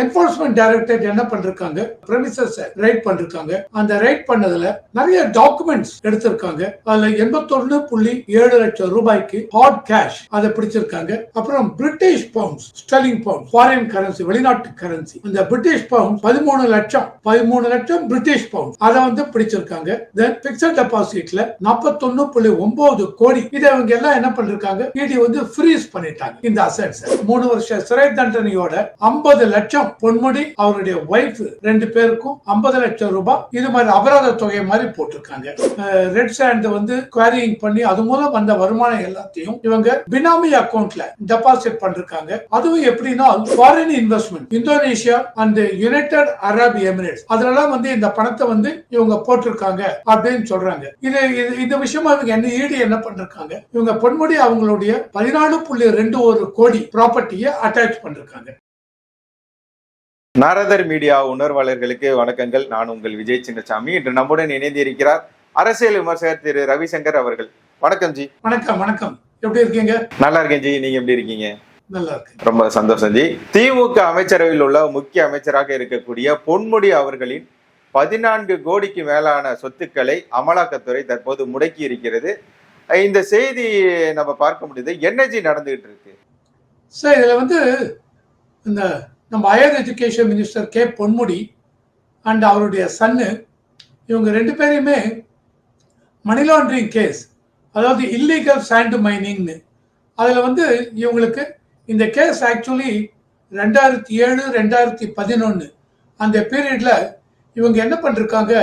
Enforcement directorate என்ன பண்ணிருக்காங்க? Premises right பண்ணிருக்காங்க. அந்த ரைட் பண்ணதுல நிறைய டாக்குமெண்ட்ஸ் எடுத்திருக்காங்க. அதுல எண்பத்தொன்னு புள்ளி ஏழு லட்சம் ரூபாய்க்கு ஹாட் கேஷ் அதை பிடிச்சிருக்காங்க. அப்புறம் British pounds sterling pound foreign currency வெளிநாட்டு கரன்சி இந்த பிரிட்டிஷ் பவுண்ட் பதிமூணு லட்சம் பதிமூணு லட்சம் பிரிட்டிஷ் பவுண்ட் அதை வந்து பிடிச்சிருக்காங்க. தென் பிக்சட் டெபாசிட்ல நாற்பத்தொன்னு புள்ளி ஒன்பது கோடி. இதை இவங்க எல்லாம் என்ன பண்ணிருக்காங்க? இடி வந்து ஃப்ரீஸ் பண்ணிட்டாங்க. இந்த அசட்ஸ் மூணு வருஷ சிறை தண்டனையோட ஐம்பது லட்சம் பொன்முடி அவருடைய ஒய்ஃப் ரெண்டு பேருக்கும் ஐம்பது லட்சம் ரூபாய். இது மாதிரி அபராத தொகை மாதிரி போட்டிருக்காங்க. ரெட் சாண்ட் வந்து குவாரியிங் பண்ணி அது மூலம் வந்த வருமானம் எல்லாத்தையும் இவங்க பினாமி அக்கவுண்ட்ல டெபாசிட் பண்ணிருக்காங்க. அதுவும் எப்படின்னா foreign investment Indonesia and United Arab Emirates அதுலலாம் வந்து இந்த பணத்தை வந்து இவங்க போட்டிருக்காங்க அப்படின்னு சொல்றாங்க. இது இது- இந்த விஷயமா இவங்க என்ன ஈடு என்ன பண்ணிருக்காங்க? இவங்க பொன்முடி அவங்களுடைய பதினாலு புள்ளி ரெண்டு ஒரு கோடி ப்ராப்பர்ட்டியை அட்டாச் பண்ணிருக்காங்க. நாரதர் மீடியா உணர்வாளர்களுக்கு வணக்கங்கள். நான் உங்கள் விஜய் சின்னசாமி. இன்று நம்முடன் இணைந்து இருக்கிறார் அரசியல் விமர்சகர் திரு ரவிசங்கர் அவர்கள். வணக்கம் ஜி. வணக்கம் வணக்கம். எப்படி இருக்கீங்க? நல்லா இருக்கேன் ஜி. நீங்க எப்படி இருக்கீங்க? நல்லா இருக்கு ரொம்ப சந்தோஷம் ஜி. திமுக அமைச்சரவையில் உள்ள முக்கிய அமைச்சராக இருக்கக்கூடிய பொன்முடி அவர்களின் பதினான்கு கோடிக்கு மேலான சொத்துக்களை அமலாக்கத்துறை தற்போது முடக்கி இருக்கிறது. இந்த செய்தி நம்ம பார்க்க முடியுது. என்ன ஜி நடந்துகிட்டு இருக்கு? சார் இதுல வந்து இந்த நம்ம higher education minister K Ponmudi and அவருடைய சன்னு இவங்க ரெண்டு பேரையுமே மணி லாண்ட்ரிங் கேஸ் அதாவது இல்லீகல் சாண்ட் மைனிங்னு அதில் வந்து இவங்களுக்கு இந்த கேஸ் ஆக்சுவலி ரெண்டாயிரத்தி ஏழு ரெண்டாயிரத்தி பதினொன்று அந்த பீரியடில் இவங்க என்ன பண்ணிருக்காங்க?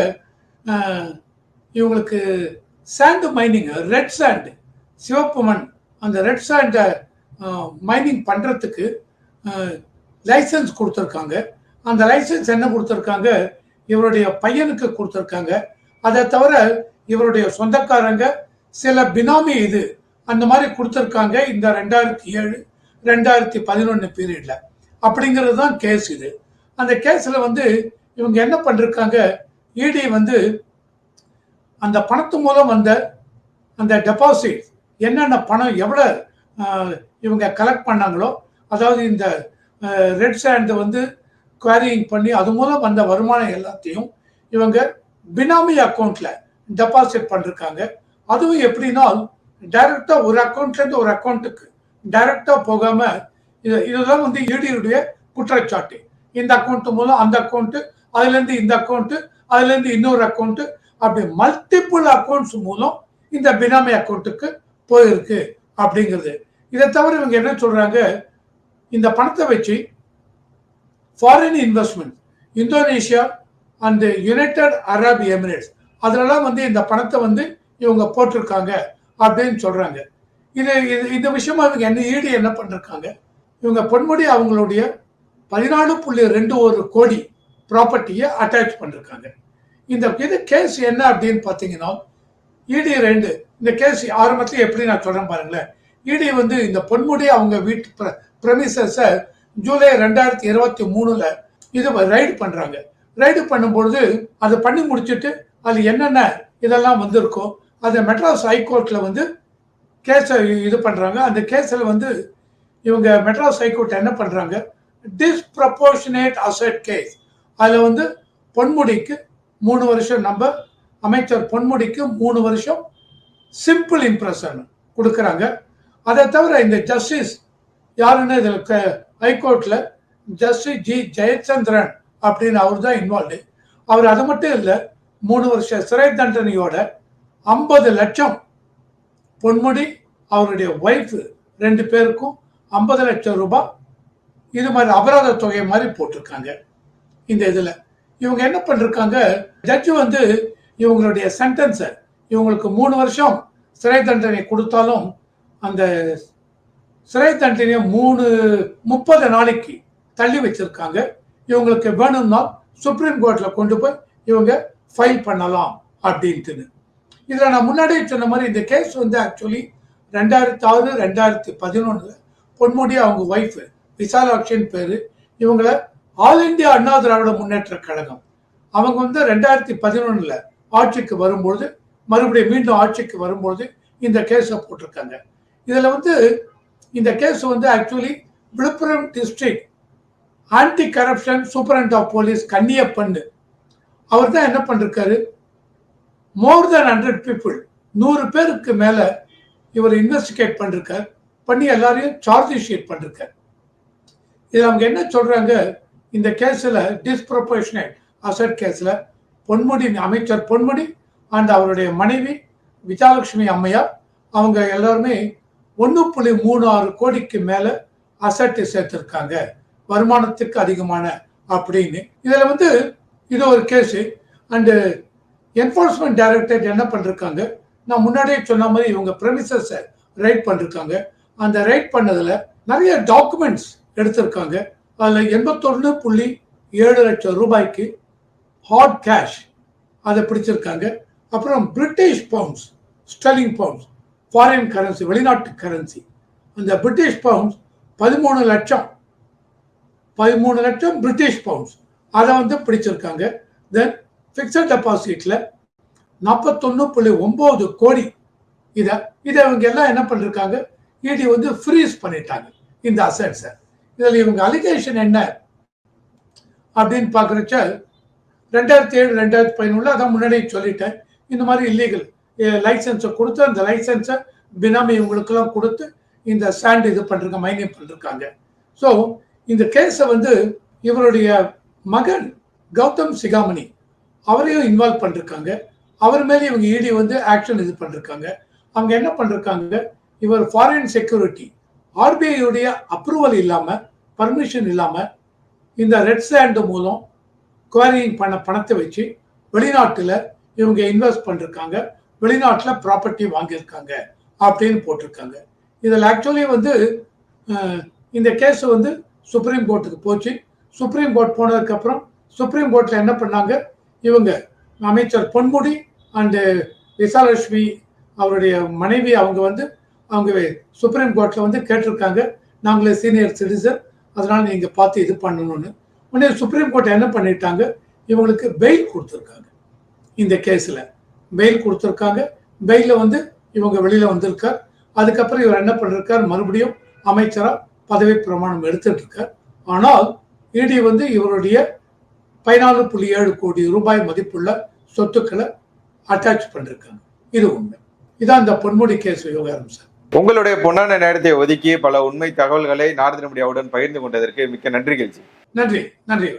இவங்களுக்கு சாண்டு மைனிங் ரெட் சாண்டு சிவப்பு மண் அந்த ரெட் சாண்டை மைனிங் பண்ணுறதுக்கு லைசன்ஸ் கொடுத்துருக்காங்க. அந்த லைசன்ஸ் என்ன கொடுத்துருக்காங்க? இவருடைய பையனுக்கு கொடுத்துருக்காங்க. அதை தவிர இவருடைய சொந்தக்காரங்க சில பினாமி இது அந்த மாதிரி கொடுத்துருக்காங்க இந்த ரெண்டாயிரத்தி ஏழு ரெண்டாயிரத்தி பதினொன்று பீரியடில். அப்படிங்கிறது தான் கேஸ் இது. அந்த கேஸில் வந்து இவங்க என்ன பண்ணிருக்காங்க? இடி வந்து அந்த பணத்து மூலம் வந்த அந்த டெபாசிட் என்னென்ன பணம் எவ்வளோ இவங்க கலெக்ட் பண்ணாங்களோ அதாவது இந்த ரெட் சாண்ட் வந்து குவாரியிங் பண்ணி அது மூலம் வந்த வருமானம் எல்லாத்தையும் இவங்க பினாமி அக்கௌண்ட்ல டெபாசிட் பண்ணிருக்காங்க. அதுவும் எப்படின்னா டைரக்டா ஒரு அக்கௌண்ட்லேருந்து ஒரு அக்கௌண்ட்டுக்கு டைரக்டா போகாம இது இதுதான் வந்து இடியுடைய குற்றச்சாட்டு. இந்த அக்கௌண்ட் மூலம் அந்த அக்கௌண்ட் அதுல இருந்து இந்த அக்கௌண்ட் அதுல இருந்து இன்னொரு அக்கௌண்ட் அப்படி மல்டிபிள் அக்கௌண்ட்ஸ் மூலம் இந்த பினாமி அக்கௌண்ட்டுக்கு போயிருக்கு அப்படிங்கிறது. இதை தவிர இவங்க என்ன சொல்றாங்க? இந்த பணத்தை வச்சு foreign investment Indonesia and United Arab Emirates அதிலலாம் வந்து இந்த பணத்தை வந்து இவங்க போட்டிருக்காங்க அப்படின்னு சொல்கிறாங்க இது இது இந்த விஷயமா இவங்க என்ன ஈடு என்ன பண்ணிருக்காங்க? இவங்க பொன்முடி அவங்களுடைய பதினாலு புள்ளி ரெண்டு ஒரு கோடி ப்ராப்பர்ட்டியை அட்டாச் பண்ணிருக்காங்க. இந்த இது கேஸ் என்ன அப்படின்னு பார்த்தீங்கன்னா இடி ரெண்டு இந்த கேஸ் ஆரம்பத்தில் எப்படி நான் சொல்கிறேன் பாருங்களேன். இடி வந்து இந்த பொன்முடி அவங்க வீட்டு பிரமிசஸை ஜூலை ரெண்டாயிரத்தி இருபத்தி மூணுல இது ரைடு பண்றாங்க. ரைடு பண்ணும்பொழுது அதை பண்ணி முடிச்சுட்டு அது என்னென்ன இதெல்லாம் வந்திருக்கோ அதை மெட்ராஸ் ஹைகோர்ட்ல வந்து கேஸை இது பண்றாங்க. அந்த கேஸில் வந்து இவங்க மெட்ராஸ் ஹைகோர்ட் என்ன பண்றாங்க? டிஸ்ப்ரப்போர்ஷனேட் அசட் கேஸ் அதில் வந்து பொன்முடிக்கு மூணு வருஷம் நம்ம அமைச்சர் பொன்முடிக்கு மூணு வருஷம் சிம்பிள் இம்ப்ரெஷன் கொடுக்குறாங்க. அதை தவிர இந்த ஜஸ்டிஸ் யாருன்னு இதில் ஹைகோர்ட்டில் ஜஸ்டிஸ் ஜி ஜெயச்சந்திரன் அப்படின்னு அவர் தான் இன்வால்வ்டு அவர் அது மட்டும் இல்லை மூணு வருஷ சிறை தண்டனையோட ஐம்பது லட்சம் பொன்முடி அவருடைய ஒய்ஃப் ரெண்டு பேருக்கும் ஐம்பது லட்சம் ரூபாய் இது மாதிரி அபராத தொகை மாதிரி போட்டிருக்காங்க இந்த இதில். இவங்க என்ன பண்ணிருக்காங்க ஜட்ஜு வந்து இவங்களுடைய சென்டென்ஸை இவங்களுக்கு மூணு வருஷம் சிறை தண்டனை கொடுத்தாலும் அந்த சிறை தண்டனையை மூணு முப்பது நாளைக்கு தள்ளி வச்சிருக்காங்க. இவங்களுக்கு வேணும்னா சுப்ரீம் கோர்ட்ல கொண்டு போய் இவங்க ஃபைல் பண்ணலாம் அப்படின்ட்டுன்னு. இதில் நான் முன்னாடியே சொன்ன மாதிரி இந்த கேஸ் வந்து ஆக்சுவலி ரெண்டாயிரத்தி ஆறு ரெண்டாயிரத்தி பதினொன்றில் பொன்முடி அவங்க ஒய்ஃப் விசாலாட்சின்னு பேர். இவங்கள ஆல் இந்தியா அண்ணா திராவிட முன்னேற்ற கழகம். அவங்க வந்து ரெண்டாயிரத்தி பதினொன்றில் ஆட்சிக்கு வரும்பொழுது மறுபடியும் மீண்டும் ஆட்சிக்கு வரும்பொழுது இந்த கேஸை போட்டிருக்காங்க. இதில் வந்து இந்த கேஸ் வந்து actually Viluppuram district anti corruption superintendent of police கன்னியப்பண்ணு அவர் தான் என்ன பண்ணிருக்காரு? மோர் தென் ஹண்ட்ரட் பீப்புள் நூறு பேருக்கு மேலே இவர் இன்வெஸ்டிகேட் பண்ணிருக்கார். பண்ணி எல்லாரையும் சார்ஜ் ஷீட் பண்ணிருக்கார். இது அவங்க என்ன சொல்கிறாங்க இந்த கேஸில் டிஸ்ப்ரொபோஷனேட் அசட் கேஸில் பொன்முடி அமைச்சர் பொன்முடி அண்ட் அவருடைய மனைவி விஜயலட்சுமி அம்மையார் அவங்க எல்லாருமே ஒன்று புள்ளி மூணு ஆறு கோடிக்கு மேலே அசட்டு சேர்த்துருக்காங்க. வருமானத்துக்கு அதிகமான அப்படின்னு. இதில் வந்து இது ஒரு கேஸு அண்டு என்ஃபோர்ஸ்மெண்ட் டைரக்டரேட் என்ன பண்ணிருக்காங்க? நான் முன்னாடியே சொன்ன மாதிரி இவங்க ப்ரெமிசஸை ரைட் பண்ணிருக்காங்க. அந்த ரைட் பண்ணதில் நிறைய டாக்குமெண்ட்ஸ் எடுத்திருக்காங்க. அதில் எண்பத்தொன்று புள்ளி ஏழு லட்சம் ரூபாய்க்கு ஹார்ட் கேஷ் அதை பிடிச்சிருக்காங்க. அப்புறம் British pounds sterling pounds foreign currency வெளிநாட்டு கரன்சி அந்த பிரிட்டிஷ் பவுண்ட்ஸ் பதிமூணு லட்சம். பதிமூணு லட்சம் பிரிட்டிஷ் பவுண்ட்ஸ் அதை வந்து பிடிச்சிருக்காங்க. தென் ஃபிக்ஸட் டெபாசிட்டில் நாற்பத்தொன்று புள்ளி ஒம்பது கோடி. இதை இதை இவங்க எல்லாம் என்ன பண்ணிருக்காங்க? இடி வந்து ஃப்ரீஸ் பண்ணிட்டாங்க. இந்த அசட்ஸை இதில் இவங்க அலிகேஷன் என்ன? அப்படின்னு பார்க்குறச்ச ரெண்டாயிரத்தி ஏழு ரெண்டாயிரத்தி பதினொன்றில் அதான் முன்னாடியே சொல்லிட்டேன். இந்த மாதிரி இல்லீகல் லைசன்ஸை கொடுத்து அந்த லைசன்ஸை பினாமி இவங்களுக்கெல்லாம் கொடுத்து இந்த ஸ்டாண்ட் இது பண்ணிருக்க மைனிங் பண்ணிருக்காங்க ஸோ இந்த கேஸை வந்து இவருடைய மகன் கௌதம் சிகாமணி அவரையும் இன்வால்வ் பண்ணிருக்காங்க. அவர் மேலே இவங்க இடி வந்து ஆக்ஷன் இது பண்ணிருக்காங்க. அவங்க என்ன பண்ணிருக்காங்க? இவர் ஃபாரின் செக்யூரிட்டி ஆர்பிஐயுடைய அப்ரூவல் இல்லாமல் பர்மிஷன் இல்லாமல் இந்த ரெட் சேண்டு மூலம் குவாரிங் பண்ண பணத்தை வச்சு வெளிநாட்டில் இவங்க இன்வெஸ்ட் பண்ணிருக்காங்க. வெளிநாட்டில் ப்ராப்பர்ட்டி வாங்கியிருக்காங்க அப்படின்னு போட்டிருக்காங்க. இதில் ஆக்சுவலி வந்து இந்த கேஸ் வந்து சுப்ரீம் கோர்ட்டுக்கு போச்சு. சுப்ரீம் கோர்ட் போனதுக்கப்புறம் சுப்ரீம் கோர்ட்டில் என்ன பண்ணாங்க? இவங்க அமைச்சர் பொன்முடி அண்டு விசாலட்சுமி அவருடைய மனைவி அவங்க வந்து அவங்க சுப்ரீம் கோர்ட்டில் வந்து கேட்டிருக்காங்க. நாங்களே சீனியர் சிட்டிசன் அதனால் நீங்கள் பார்த்து இது பண்ணணும்னு. உடனே சுப்ரீம் கோர்ட் என்ன பண்ணிட்டாங்க? இவங்களுக்கு பெயில் கொடுத்துருக்காங்க. இந்த கேஸில் பெயில் கொடுத்துருக்காங்க. பெயில வந்து இவங்க வெளியில வந்திருக்கார். அதுக்கப்புறம் இவர் என்ன பண்ணிருக்கார்? மறுபடியும் அமைச்சரா பதவி பிரமாணம் எடுத்துட்டு இருக்கார் ஆனால் இடி வந்து இவருடைய பதினாலு புள்ளி ஏழு கோடி ரூபாய் மதிப்புள்ள சொத்துக்களை அட்டாச் பண்ணிருக்காங்க. இது உண்மை. இதான் இந்த பொன்முடி கேஸ் விவகாரம் சார். உங்களுடைய பொன்னான நேரத்தை ஒதுக்கி பல உண்மை தகவல்களை நாரத மீடியாவுடன் பகிர்ந்து கொண்டதற்கு மிக்க நன்றி கெல்ஜி நன்றி. நன்றி.